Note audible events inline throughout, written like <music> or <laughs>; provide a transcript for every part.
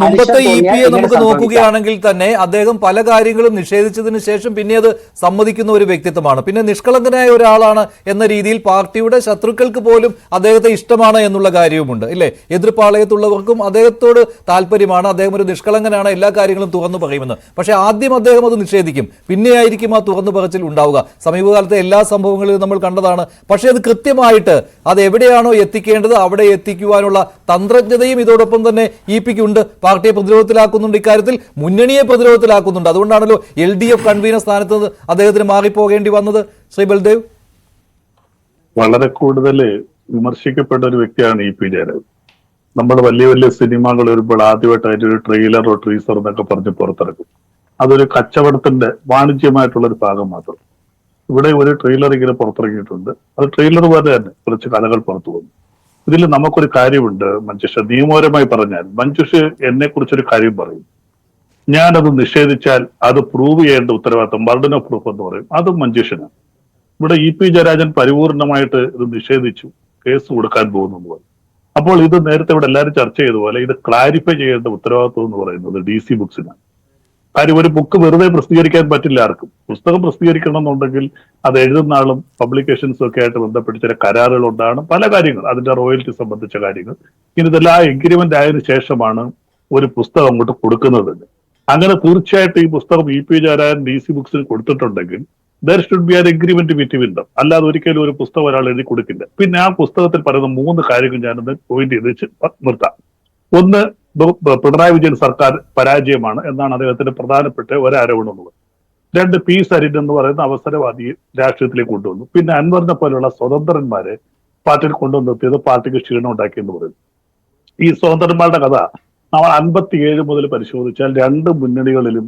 മുമ്പത്തെ E P A നമുക്ക് നോക്കുകയാണെങ്കിൽ തന്നെ അദ്ദേഹം പല കാര്യങ്ങളും നിഷേധിച്ചതിന് ശേഷം പിന്നെ അത് സമ്മതിക്കുന്ന ഒരു വ്യക്തിത്വമാണ്. പിന്നെ നിഷ്കളങ്കനായ ഒരാളാണ് എന്ന രീതിയിൽ പാർട്ടിയുടെ ശത്രുക്കൾക്ക് പോലും അദ്ദേഹത്തെ ഇഷ്ടമാണ് എന്നുള്ള കാര്യവുമുണ്ട് ഇല്ലേ? എതിർപ്പാളയത്തുള്ളവർക്കും അദ്ദേഹത്തോട് താല്പര്യമാണ്. അദ്ദേഹം ഒരു നിഷ്കളങ്കനാണ് എല്ലാ കാര്യങ്ങളും തുറന്നു പറയുമെന്ന്. പക്ഷെ ആദ്യം അദ്ദേഹം അത് നിഷേധിക്കും. പിന്നെയായിരിക്കും ആ തുറന്നു പറച്ചിൽ ഉണ്ടാവുക. സമീപകാലത്തെ എല്ലാ സംഭവങ്ങളിലും നമ്മൾ കണ്ടതാണ്. പക്ഷെ അത് കൃത്യമായിട്ട് അത് എവിടെയാണോ എത്തിക്കേണ്ടത് അവിടെ എത്തിക്കുവാനുള്ള തന്ത്രജ്ഞതയും ഇതോടൊപ്പം തന്നെ ഇ പിക്ക് ഉണ്ട്. പാർട്ടിയെ പ്രതിരോധത്തിലാക്കുന്നുണ്ട് ഇക്കാര്യത്തിൽ. മുന്നണിയെ പ്രതിരോധത്തിലാക്കുന്നുണ്ട്. അതുകൊണ്ടാണല്ലോ എൽ ഡി എഫ് കൺവീനർ സ്ഥാനത്ത് അദ്ദേഹത്തിന് മാറിപ്പോകേണ്ടി വന്നത്. ശ്രീ ബൽദേവ്. വളരെ കൂടുതൽ വിമർശിക്കപ്പെട്ട ഒരു വ്യക്തിയാണ് ഇ പി ജയരാജൻ. നമ്മൾ വലിയ വലിയ സിനിമകൾ വരുമ്പോൾ ആദ്യമായിട്ട് അതിന്റെ ഒരു ട്രെയിലറോ ട്രീസറോ എന്നൊക്കെ പറഞ്ഞ് പുറത്തിറക്കും. അതൊരു കച്ചവടത്തിന്റെ വാണിജ്യമായിട്ടുള്ള ഒരു ഭാഗം മാത്രം. ഇവിടെ ഒരു ട്രെയിലർ ഇങ്ങനെ പുറത്തിറങ്ങിയിട്ടുണ്ട്. അത് ട്രെയിലർ പോലെ തന്നെ കുറച്ച് കഥകൾ പുറത്തു വന്നു. ഇതിൽ നമുക്കൊരു കാര്യമുണ്ട് മഞ്ജുഷ. നിയമപരമായി പറഞ്ഞാൽ മഞ്ജുഷ് എന്നെ കുറിച്ചൊരു കാര്യം പറയും. ഞാനത് നിഷേധിച്ചാൽ അത് പ്രൂവ് ചെയ്യേണ്ട ഉത്തരവാദിത്തം ബർഡൻ ഓഫ് പ്രൂഫ് എന്ന് പറയും. അത് മഞ്ജുഷന് ഇവിടെ ഇ പി ജയരാജൻ പരിപൂർണമായിട്ട് ഇത് നിഷേധിച്ചു. കേസ് കൊടുക്കാൻ പോകുന്നു എന്ന് പറയും. അപ്പോൾ ഇത് നേരത്തെ ഇവിടെ എല്ലാവരും ചർച്ച ചെയ്ത പോലെ ഇത് ക്ലാരിഫൈ ചെയ്യേണ്ട ഉത്തരവാദിത്വം എന്ന് പറയുന്നത് ഡി സി ബുക്സിനാണ് കാര്യം ഒരു ബുക്ക് വെറുതെ പ്രസിദ്ധീകരിക്കാൻ പറ്റില്ല ആർക്കും. പുസ്തകം പ്രസിദ്ധീകരിക്കണം എന്നുണ്ടെങ്കിൽ അത് എഴുതുന്ന ആളും പബ്ലിക്കേഷൻസും ഒക്കെ ആയിട്ട് ബന്ധപ്പെട്ട് ചില കരാറുകൾ പല കാര്യങ്ങൾ അതിന്റെ റോയൽറ്റി സംബന്ധിച്ച കാര്യങ്ങൾ. ഇനി ഇതെല്ലാം എഗ്രിമെന്റ് ആയതിനു ശേഷമാണ് ഒരു പുസ്തകം അങ്ങോട്ട് കൊടുക്കുന്നത്. അങ്ങനെ തീർച്ചയായിട്ടും ഈ പുസ്തകം E P Jayarajan D C ബുക്സിന് കൊടുത്തിട്ടുണ്ടെങ്കിൽ there should be an agreement between them അല്ലാതെ ഒരിക്കലും ഒരു പുസ്തകം ഒരാൾ എഴുതി കൊടുക്കില്ല. പിന്നെ ആ പുസ്തകത്തിൽ പറയുന്ന മൂന്ന് കാര്യങ്ങൾ ഞാനൊന്ന് പോയിന്റ് ചെയ്ത് നിർത്താം. ഒന്ന് പിണറായി വിജയൻ സർക്കാർ പരാജയമാണ് എന്നാണ് അദ്ദേഹത്തിന്റെ പ്രധാനപ്പെട്ട ഒരാരോപണം എന്നുള്ളത് രണ്ട് പി സരിൻ എന്ന് പറയുന്ന അവസരവാദിയെ രാഷ്ട്രീയത്തിലേക്ക് കൊണ്ടുവന്നു. പിന്നെ അൻവറിനെ പോലെയുള്ള സ്വതന്ത്രന്മാരെ പാർട്ടിയിൽ കൊണ്ടുവന്ന് നിർത്തിയത് പാർട്ടിക്ക് ക്ഷീണം ഉണ്ടാക്കി എന്ന് പറയുന്നു. ഈ സ്വതന്ത്രന്മാരുടെ കഥ നമ്മൾ അൻപത്തിയേഴ് മുതൽ പരിശോധിച്ചാൽ രണ്ട് മുന്നണികളിലും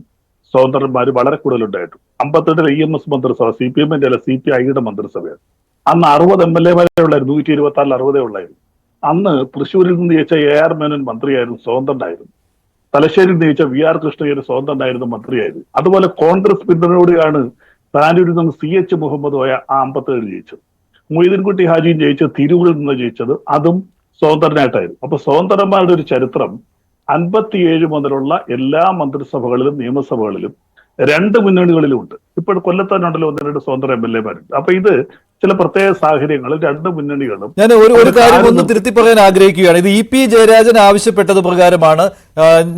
സ്വതന്ത്രന്മാർ വളരെ കൂടുതലുണ്ടായിട്ടു അമ്പത്തെട്ടിൽ ഇ എം എസ് മന്ത്രിസഭ സി പി എമ്മിന്റെ അല്ല സി പി ഐയുടെ മന്ത്രിസഭയാണ്. അന്ന് അറുപത് എം എൽ എ വരെ ഉള്ളായിരുന്നു നൂറ്റി ഇരുപത്തി ആറിൽ അറുപതേ ഉള്ളായിരുന്നു. അന്ന് തൃശ്ശൂരിൽ നിന്ന് ജയിച്ച എ ആർ മേനൻ മന്ത്രിയായിരുന്നു സ്വതന്ത്രനായിരുന്നു. തലശ്ശേരിയിൽ നിന്ന് ജയിച്ച വി ആർ കൃഷ്ണയ്യർ സ്വതന്ത്രനായിരുന്നു മന്ത്രിയായിരുന്നു. അതുപോലെ കോൺഗ്രസ് പിന്തുണയോടെയാണ് താനൂരിൽ നിന്ന് സി എച്ച് മുഹമ്മദ് പോയ ആ അമ്പത്തേഴ് ജയിച്ചത്. മൊയ്തീൻകുട്ടി ഹാജിയും ജയിച്ചത് തിരൂരിൽ നിന്ന് ജയിച്ചത് അതും സ്വതന്ത്രനായിട്ടായിരുന്നു. അപ്പൊ സ്വതന്ത്രന്മാരുടെ ഒരു ചരിത്രം അൻപത്തിയേഴ് മുതലുള്ള എല്ലാ മന്ത്രിസഭകളിലും നിയമസഭകളിലും രണ്ട് മുന്നണികളിലും ഉണ്ട്. ഇപ്പോൾ കൊല്ലത്താനുണ്ടല്ലോ ഒന്ന് രണ്ട് സ്വതന്ത്ര എം എൽ എമാരുണ്ട്. അപ്പൊ ഇത് ചില പ്രത്യേക സാഹചര്യങ്ങളിൽ രണ്ട് മുന്നണികളും ഞാൻ ഒരു ഒരു കാര്യം ഒന്ന് തിരുത്തി പറയാൻ ആഗ്രഹിക്കുകയാണ്. ഇത് ഇ പി ജയരാജൻ ആവശ്യപ്പെട്ടത് പ്രകാരമാണ്.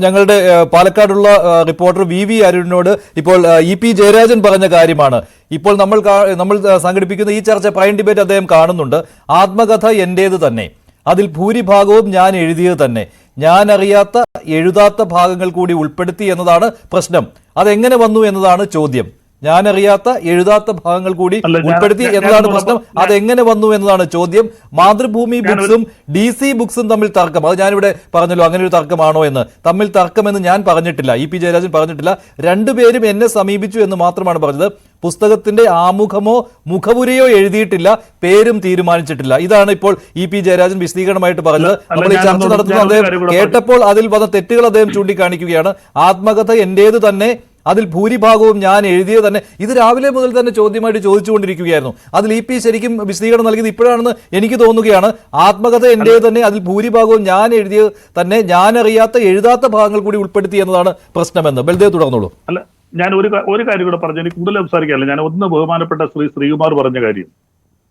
ഞങ്ങളുടെ പാലക്കാടുള്ള റിപ്പോർട്ടർ വി വി അരുണിനോട് ഇപ്പോൾ ഇ പി ജയരാജൻ പറഞ്ഞ കാര്യമാണ്. ഇപ്പോൾ നമ്മൾ നമ്മൾ സംഘടിപ്പിക്കുന്ന ഈ ചർച്ച പ്രൈം ഡിബേറ്റ് അദ്ദേഹം കാണുന്നുണ്ട്. ആത്മകഥ എന്റേത് തന്നെ. അതിൽ ഭൂരിഭാഗവും ഞാൻ എഴുതിയത് തന്നെ. ഞാൻ അറിയാത്ത എഴുതാത്ത ഭാഗങ്ങൾ കൂടി ഉൾപ്പെടുത്തി എന്നതാണ് പ്രശ്നം. അതെങ്ങനെ വന്നു എന്നതാണ് ചോദ്യം. ഞാൻ അറിയാത്ത എഴുതാത്ത ഭാഗങ്ങൾ കൂടി ഉൾപ്പെടുത്തി എന്നതാണ് പ്രശ്നം. അതെങ്ങനെ വന്നു എന്നതാണ് ചോദ്യം. മാതൃഭൂമി ബുക്സും ഡി സി ബുക്സും തമ്മിൽ തർക്കം. അത് ഞാനിവിടെ പറഞ്ഞല്ലോ അങ്ങനെ ഒരു തർക്കമാണോ എന്ന്. തമ്മിൽ തർക്കമെന്ന് ഞാൻ പറഞ്ഞിട്ടില്ല. ഇ പി ജയരാജൻ പറഞ്ഞിട്ടില്ല. രണ്ടുപേരും എന്നെ സമീപിച്ചു എന്ന് മാത്രമാണ് പറഞ്ഞത്. പുസ്തകത്തിന്റെ ആമുഖമോ മുഖപുരയോ എഴുതിയിട്ടില്ല. പേരും തീരുമാനിച്ചിട്ടില്ല. ഇതാണ് ഇപ്പോൾ ഇ പി ജയരാജൻ വിശദീകരണമായിട്ട് പറഞ്ഞത്. നമ്മൾ ഈ ചർച്ച നടത്തുന്ന അദ്ദേഹം കേട്ടപ്പോൾ അതിൽ വന്ന തെറ്റുകൾ അദ്ദേഹം ചൂണ്ടിക്കാണിക്കുകയാണ്. ആത്മകഥ എന്റേത് തന്നെ അതിൽ ഭൂരിഭാഗവും ഞാൻ എഴുതിയ തന്നെ ഇത് രാവിലെ മുതൽ തന്നെ ചോദ്യമായിട്ട് ചോദിച്ചുകൊണ്ടിരിക്കുകയായിരുന്നു. അതിൽ ഇ പി ശരിക്കും വിശദീകരണം നൽകിയത് ഇപ്പോഴാണെന്ന് എനിക്ക് തോന്നുകയാണ്. ആത്മകഥ എന്റെ തന്നെ അതിൽ ഭൂരിഭാഗവും ഞാൻ എഴുതിയത് തന്നെ ഞാൻ അറിയാത്ത എഴുതാത്ത ഭാഗങ്ങൾ കൂടി ഉൾപ്പെടുത്തി എന്നതാണ് പ്രശ്നമെന്ന്. ബൽദേവ് തുടർന്നുള്ളൂ അല്ല ഞാൻ ഒരു ഒരു കാര്യം കൂടെ പറഞ്ഞു. എനിക്ക് കൂടുതൽ സംസാരിക്കാറില്ല ഞാൻ ഒന്ന് ബഹുമാനപ്പെട്ട ശ്രീ ശ്രീകുമാർ പറഞ്ഞ കാര്യം.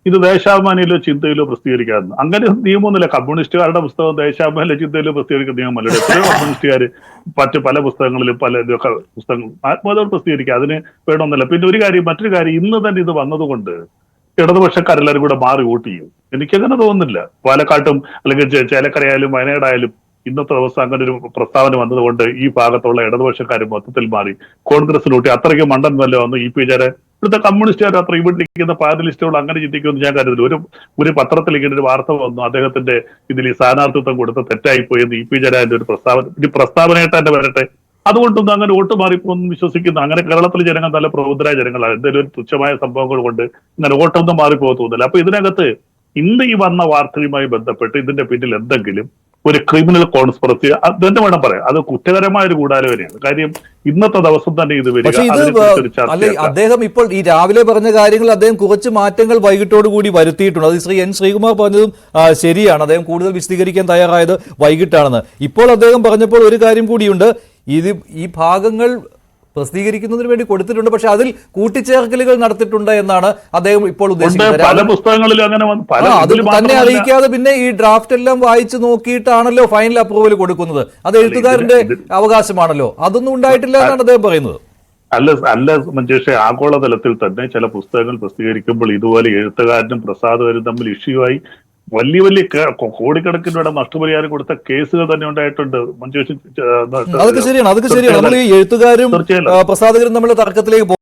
ഇത് ദേശാഭിമാനിയിലോ ചിന്തയിലോ പ്രസിദ്ധീകരിക്കാറുണ്ട് അങ്ങനെ നിയമമൊന്നുമില്ല. കമ്മ്യൂണിസ്റ്റുകാരുടെ പുസ്തകം ദേശാഭിമാനിയിലോ ചിന്തയിലോ പ്രസിദ്ധീകരിക്കുന്ന നിയമമല്ല. എത്രയോ <laughs> കമ്മ്യൂണിസ്റ്റുകാർ മറ്റ് പല പുസ്തകങ്ങളിലും പല ഇതൊക്കെ പുസ്തകങ്ങൾ ആത്മകഥകൾ പ്രസിദ്ധീകരിക്കുക. അതിന് വേണമെന്നല്ല പിന്നെ ഒരു കാര്യം മറ്റൊരു കാര്യം ഇന്ന് തന്നെ ഇത് വന്നതുകൊണ്ട് ഇടതുപക്ഷക്കാരെല്ലാവരും കൂടെ മാറി വോട്ട് ചെയ്യും. എനിക്കങ്ങനെ തോന്നുന്നില്ല. പാലക്കാട്ടും അല്ലെങ്കിൽ ചേലക്കരയായാലും വയനാടായാലും ഇന്നത്തെ ദിവസം അങ്ങനെ ഒരു പ്രസ്താവന വന്നതുകൊണ്ട് ഈ ഭാഗത്തുള്ള ഇടതുപക്ഷക്കാർ മൊത്തത്തിൽ മാറി. കോൺഗ്രസിലൂട്ടി അത്രയ്ക്ക് മണ്ടൻ വല്ല വന്ന് ഇ പി ജയരാജൻ ഇവിടുത്തെ കമ്മ്യൂണിസ്റ്റുകാർ അത്ര ഇവിടെ ഇരിക്കുന്ന പാനലിസ്റ്റുകൾ അങ്ങനെ ചിന്തിക്കുമെന്ന് ഞാൻ കരുതുന്നു. ഒരു ഒരു പത്രത്തിൽ ഇങ്ങനെ ഒരു വാർത്ത വന്നു. അദ്ദേഹത്തിന്റെ ഇതിൽ ഈ സ്ഥാനാർത്ഥിത്വം കൊടുത്ത് തെറ്റായി പോയെന്ന് ഇ പി ജയരാജന്റെ ഒരു പ്രസ്താവന ഒരു പ്രസ്താവനയായിട്ട് തന്നെ വരട്ടെ. അതുകൊണ്ടൊന്നും അങ്ങനെ വോട്ട് മാറിപ്പോന്നും വിശ്വസിക്കുന്നു. അങ്ങനെ കേരളത്തിലെ ജനങ്ങൾ നല്ല പ്രബുദ്ധരായ ജനങ്ങളാണ്. എന്തെങ്കിലും ഒരു തുച്ഛമായ സംഭവങ്ങൾ കൊണ്ട് ഇങ്ങനെ വോട്ടൊന്നും മാറിപ്പോകത്തൊന്നുമില്ല. അപ്പൊ ഇതിനകത്ത് ഇന്ന് ഈ വന്ന വാർത്തയുമായി ബന്ധപ്പെട്ട് ഇതിന്റെ പിന്നിൽ എന്തെങ്കിലും ഒരു ക്രിമിനൽ കോൺസ്പിറസി അത് തന്നെ വേണം പറയാം? അത് കുറ്റകരമായ ഒരു കൂടാലോചനയാണ് കാര്യം ഇന്നത്തെ ദിവസം തന്നെ ഇത് വരിക അദ്ദേഹം ഇപ്പോൾ ഈ രാവിലെ പറഞ്ഞ കാര്യങ്ങൾ അദ്ദേഹം കുറച്ച് മാറ്റങ്ങൾ വൈകിട്ടോട് കൂടി വരുത്തിയിട്ടുണ്ട്. അത് ശ്രീ എൻ ശ്രീകുമാർ പറഞ്ഞതും ശരിയാണ്. അദ്ദേഹം കൂടുതൽ വിശദീകരിക്കാൻ തയ്യാറായത് വൈകിട്ടാണെന്ന്. ഇപ്പോൾ അദ്ദേഹം പറഞ്ഞപ്പോൾ ഒരു കാര്യം കൂടിയുണ്ട്. ഇത് ഈ ഭാഗങ്ങൾ പ്രസിദ്ധീകരിക്കുന്നതിന് വേണ്ടി കൊടുത്തിട്ടുണ്ട്. പക്ഷെ അതിൽ കൂട്ടിച്ചേർക്കലുകൾ നടത്തിയിട്ടുണ്ട് എന്നാണ് അദ്ദേഹം ഇപ്പോൾ ഉദ്ദേശിക്കുന്നത്. പല പുസ്തകങ്ങളിൽ അങ്ങനെ തന്നെ അറിയിക്കാതെ പിന്നെ ഈ ഡ്രാഫ്റ്റ് എല്ലാം വായിച്ചു നോക്കിയിട്ടാണല്ലോ ഫൈനൽ അപ്രൂവൽ കൊടുക്കുന്നത്. അത് എഴുത്തുകാരന്റെ അവകാശമാണല്ലോ. അതൊന്നും ഉണ്ടായിട്ടില്ല എന്നാണ് അദ്ദേഹം പറയുന്നത്. അല്ല അല്ല മഞ്ജുഷ ആഗോളതലത്തിൽ തന്നെ ചില പുസ്തകങ്ങൾ പ്രസിദ്ധീകരിക്കുമ്പോൾ ഇതുപോലെ എഴുത്തുകാരനും പ്രസാദകരും തമ്മിൽ ഇഷ്യൂ ആയി വലിയ വലിയ കോടിക്കണക്കിന് രൂപ നഷ്ടപരിഹാരം കൊടുത്ത കേസുകൾ തന്നെ ഉണ്ടായിട്ടുണ്ട്. മഞ്ജു അതൊക്കെ ശരിയാണ് അതൊക്കെ ശരിയാണ്. നമ്മൾ ഈ എഴുത്തുകാരും പ്രസാദകരും നമ്മൾ പ്രസാധകരും തമ്മിലുള്ള തർക്കത്തിലേക്ക്